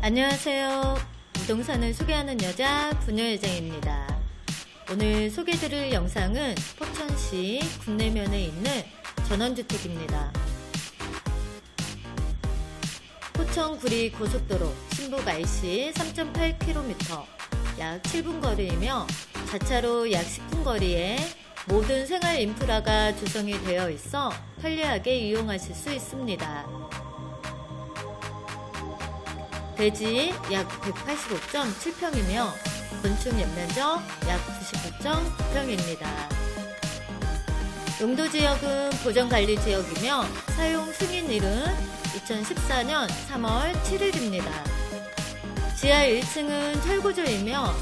안녕하세요. 부동산을 소개하는 여자 분녀여장입니다. 오늘 소개드릴 영상은 포천시 군내면에 있는 전원주택입니다. 포천 구리 고속도로 신북 IC 3.8km 약 7분 거리이며 자차로 약 10분 거리에 모든 생활 인프라가 조성이 되어 있어 편리하게 이용하실 수 있습니다. 대지 약 185.7평이며 건축 연면적 약 99.9평입니다. 용도 지역은 보전 관리 지역이며 사용 승인일은 2014년 3월 7일입니다. 지하 1층은 철구조이며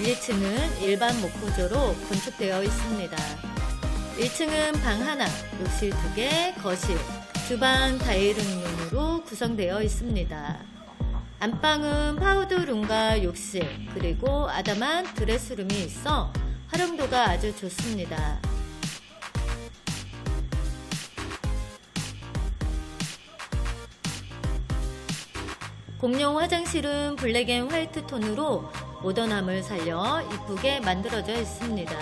1, 2층은 일반 목구조로 건축되어 있습니다. 1층은 방 하나, 욕실 2개, 거실, 주방 다이닝룸으로 구성되어 있습니다. 안방은 파우더룸과 욕실, 그리고 아담한 드레스룸이 있어 활용도가 아주 좋습니다. 공용 화장실은 블랙 앤 화이트 톤으로 모던함을 살려 이쁘게 만들어져 있습니다.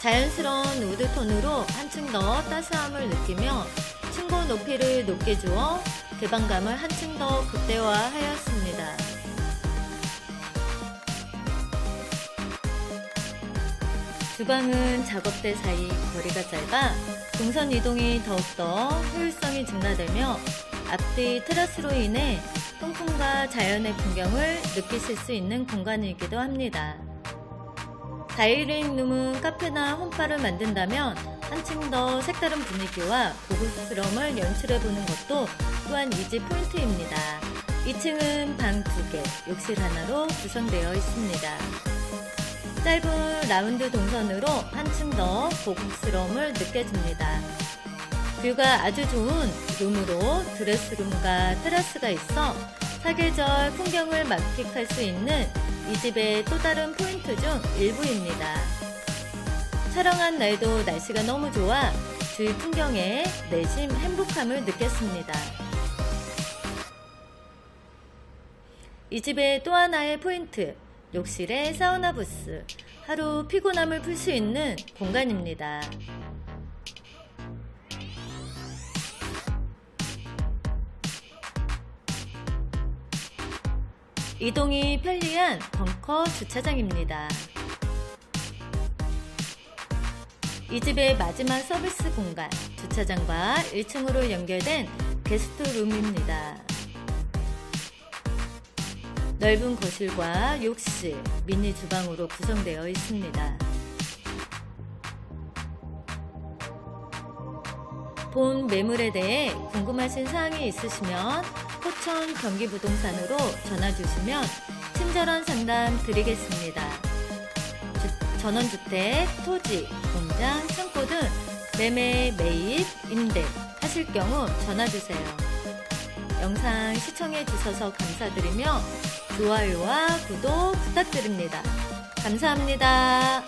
자연스러운 우드 톤으로 한층 더 따스함을 느끼며 층고 높이를 높게 주어 개방감을 한층 더 극대화하였습니다. 주방은 작업대 사이 거리가 짧아 동선 이동이 더욱더 효율성이 증가되며 앞뒤 테라스로 인해 통풍과 자연의 풍경을 느끼실 수 있는 공간이기도 합니다. 다이닝룸은 카페나 홈바를 만든다면 한층 더 색다른 분위기와 고급스러움을 연출해보는 것도 또한 이지 포인트입니다. 2층은 방 2개, 욕실 하나로 구성되어 있습니다. 짧은 라운드 동선으로 한층 더 고급스러움을 느껴집니다. 뷰가 아주 좋은 룸으로 드레스룸과 테라스가 있어 사계절 풍경을 만끽할 수 있는 이 집의 또 다른 포인트 중 일부입니다. 촬영한 날도 날씨가 너무 좋아 주위 풍경에 내심 행복함을 느꼈습니다. 이 집의 또 하나의 포인트, 욕실의 사우나 부스, 하루 피곤함을 풀 수 있는 공간입니다. 이동이 편리한 벙커 주차장입니다. 이 집의 마지막 서비스 공간, 주차장과 1층으로 연결된 게스트룸입니다. 넓은 거실과 욕실, 미니 주방으로 구성되어 있습니다. 본 매물에 대해 궁금하신 사항이 있으시면 포천 경기부동산으로 전화 주시면 친절한 상담 드리겠습니다. 주- 전원주택, 토지, 공장, 창고 등 매매, 매입, 임대 하실 경우 전화 주세요. 영상 시청해 주셔서 감사드리며 좋아요와 구독 부탁드립니다. 감사합니다.